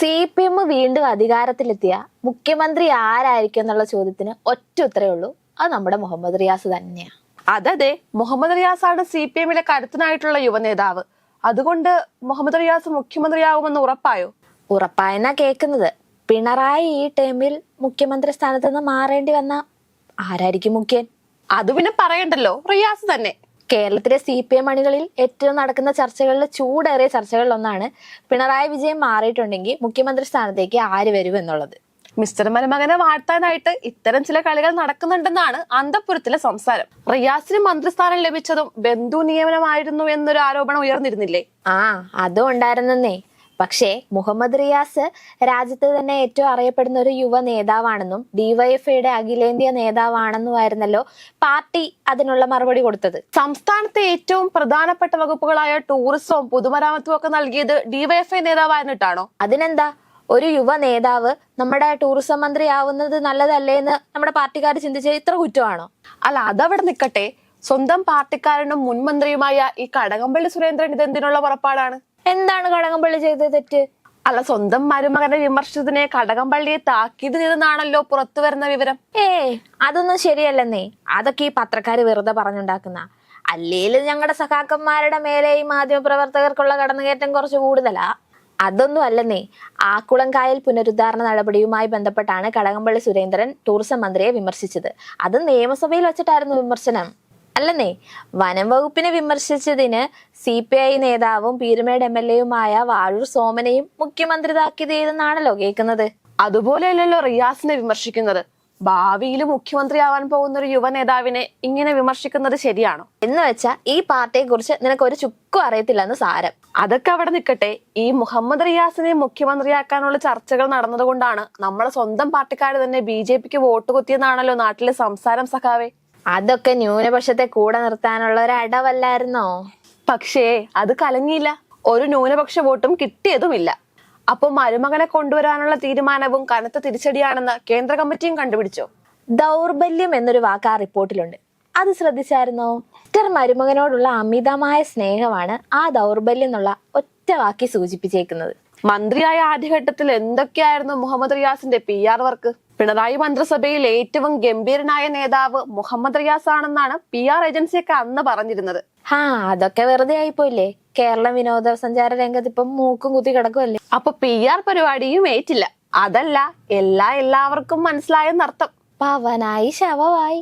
C P M വീണ്ടും അധികാരത്തിലെത്തിയ മുഖ്യമന്ത്രി ആരായിരിക്കും എന്നുള്ള ചോദ്യത്തിന് ഒറ്റ ഉത്തരേ ഉള്ളൂ. അത് നമ്മുടെ മുഹമ്മദ് റിയാസ് തന്നെയാ. അതെ മുഹമ്മദ് റിയാസാണ് സി പി എമ്മിലെ കരുത്തനായിട്ടുള്ള യുവനേതാവ് അതുകൊണ്ട് മുഹമ്മദ് റിയാസ് മുഖ്യമന്ത്രിയാവുമെന്ന് ഉറപ്പായോ? ഉറപ്പായെന്നാ കേൾക്കുന്നത്. പിണറായി ഈ ടൈമിൽ മുഖ്യമന്ത്രി സ്ഥാനത്ത് നിന്ന് മാറേണ്ടി വന്ന ആരായിരിക്കും മുഖ്യൻ? അത് പിന്നെ പറയണ്ടല്ലോ. റിയാസ് തന്നെ. കേരളത്തിലെ സി പി എം അണികളിൽ ഏറ്റവും നടക്കുന്ന ചർച്ചകളിൽ ചൂടേറിയ ചർച്ചകളിൽ ഒന്നാണ് പിണറായി വിജയൻ മാറിയിട്ടുണ്ടെങ്കിൽ മുഖ്യമന്ത്രി സ്ഥാനത്തേക്ക് ആര് വരും എന്നുള്ളത്. മിസ്റ്റർ മരുമകനെ വാഴ്ത്താനായിട്ട് ഇത്തരം ചില കളികൾ നടക്കുന്നുണ്ടെന്നാണ് അന്തപുരത്തിലെ സംസാരം. റിയാസിന് മന്ത്രിസ്ഥാനം ലഭിച്ചതും ബന്ധു നിയമനമായിരുന്നു എന്നൊരു ആരോപണം ഉയർന്നിരുന്നില്ലേ? ആ അതും ഉണ്ടായിരുന്നേ പക്ഷേ മുഹമ്മദ് റിയാസ് രാജ്യത്ത് തന്നെ ഏറ്റവും അറിയപ്പെടുന്ന ഒരു യുവ നേതാവാണെന്നും ഡിവൈഎഫ്ഐയുടെ അഖിലേന്ത്യാ നേതാവാണെന്നുമായിരുന്നല്ലോ പാർട്ടി അതിനുള്ള മറുപടി കൊടുത്തത്. സംസ്ഥാനത്തെ ഏറ്റവും പ്രധാനപ്പെട്ട വകുപ്പുകളായ ടൂറിസവും പൊതുമരാമത്തും ഒക്കെ നൽകിയത് ഡിവൈഎഫ്ഐ നേതാവായിരുന്നിട്ടാണോ? അതിനെന്താ? ഒരു യുവ നേതാവ് നമ്മുടെ ടൂറിസം മന്ത്രി ആവുന്നത് നല്ലതല്ലേ എന്ന് നമ്മുടെ പാർട്ടിക്കാർ ചിന്തിച്ച ഇത്ര കുറ്റമാണോ? അല്ല അതവിടെ നിൽക്കട്ടെ സ്വന്തം പാർട്ടിക്കാരനും മുൻമന്ത്രിയുമായ ഈ കടകംപള്ളി സുരേന്ദ്രൻ ഇതെന്തിനുള്ള പുറപ്പാടാണ്? എന്താണ് കടകംപള്ളി ചെയ്ത തെറ്റ്? അല്ല സ്വന്തം മരുമകന്റെ വിമർശിച്ചതിനെ കടകംപള്ളിയെ താക്കീത് ചെയ്തെന്നാണല്ലോ പുറത്തു വരുന്ന വിവരം. ഏ അതൊന്നും ശരിയല്ലെന്നേ. അതൊക്കെ ഈ പത്രക്കാര് വെറുതെ പറഞ്ഞുണ്ടാക്കുന്ന. അല്ലേലും ഞങ്ങളുടെ സഖാക്കന്മാരുടെ മേലെ ഈ മാധ്യമപ്രവർത്തകർക്കുള്ള കടന്നുകയറ്റം കുറച്ച് കൂടുതലാ. അതൊന്നും അല്ലെന്നേ. ആക്കുളം കായൽ പുനരുദ്ധാരണ നടപടിയുമായി ബന്ധപ്പെട്ടാണ് കടകംപള്ളി സുരേന്ദ്രൻ ടൂറിസം മന്ത്രിയെ വിമർശിച്ചത്. അത് നിയമസഭയിൽ വെച്ചിട്ടായിരുന്നു വിമർശനം. അല്ലെന്നേ വനം വകുപ്പിനെ വിമർശിച്ചതിന് സി പി ഐ നേതാവും പീരുമേട് എം എൽ എയുമായ വാഴൂർ സോമനെയും മുഖ്യമന്ത്രി താക്കീത് ചെയ്തെന്നാണല്ലോ കേൾക്കുന്നത്. അതുപോലെയല്ലല്ലോ റിയാസിനെ വിമർശിക്കുന്നത്. ഭാവിയിൽ മുഖ്യമന്ത്രിയാവാൻ പോകുന്ന ഒരു യുവ നേതാവിനെ ഇങ്ങനെ വിമർശിക്കുന്നത് ശരിയാണോ? എന്ന് വെച്ചാ ഈ പാർട്ടിയെ കുറിച്ച് നിനക്ക് ഒരു ചുക്കും അറിയത്തില്ലെന്ന് സാരം. അതൊക്കെ അവിടെ നിൽക്കട്ടെ ഈ മുഹമ്മദ് റിയാസിനെ മുഖ്യമന്ത്രിയാക്കാനുള്ള ചർച്ചകൾ നടന്നതുകൊണ്ടാണ് നമ്മളെ സ്വന്തം പാർട്ടിക്കാർ തന്നെ ബി ജെ പിക്ക് വോട്ട് കുത്തിയെന്നാണല്ലോ നാട്ടിലെ സംസാരം സഖാവേ. അതൊക്കെ ന്യൂനപക്ഷത്തെ കൂടെ നിർത്താനുള്ള ഒരു അടവല്ലായിരുന്നോ? പക്ഷേ അത് കലങ്ങിയില്ല. ഒരു ന്യൂനപക്ഷ വോട്ടും കിട്ടിയതുമില്ല. അപ്പൊ മരുമകനെ കൊണ്ടുവരാനുള്ള തീരുമാനവും കനത്ത തിരിച്ചടിയാണെന്ന് കേന്ദ്ര കമ്മിറ്റിയും കണ്ടുപിടിച്ചോ. ദൗർബല്യം എന്നൊരു വാക്ക് ആ റിപ്പോർട്ടിലുണ്ട്. അത് ശ്രദ്ധിച്ചായിരുന്നോ? മിസ്റ്റർ മരുമകനോടുള്ള അമിതമായ സ്നേഹമാണ് ആ ദൗർബല്യം എന്നുള്ള ഒറ്റ വാക്കി സൂചിപ്പിച്ചേക്കുന്നത്. മന്ത്രിയായ ആദ്യഘട്ടത്തിൽ എന്തൊക്കെയായിരുന്നു മുഹമ്മദ് റിയാസിന്റെ പി ആർ വർക്ക്? പിണറായി മന്ത്രിസഭയിൽ ഏറ്റവും ഗംഭീരനായ നേതാവ് മുഹമ്മദ് റിയാസ് ആണെന്നാണ് പി ആർ ഏജൻസിയൊക്കെ അന്ന് പറഞ്ഞിരുന്നത്. ഹാ അതൊക്കെ വെറുതെ ആയിപ്പോയില്ലേ? കേരളം വിനോദസഞ്ചാര രംഗത്ത് ഇപ്പം മൂക്കും കുത്തി കിടക്കുമല്ലേ അപ്പൊ പി ആർ പരിപാടിയും ഏറ്റില്ല. അതല്ല എല്ലാ എല്ലാവർക്കും മനസ്സിലായെന്നർത്ഥം. പവനായി ശവമായി.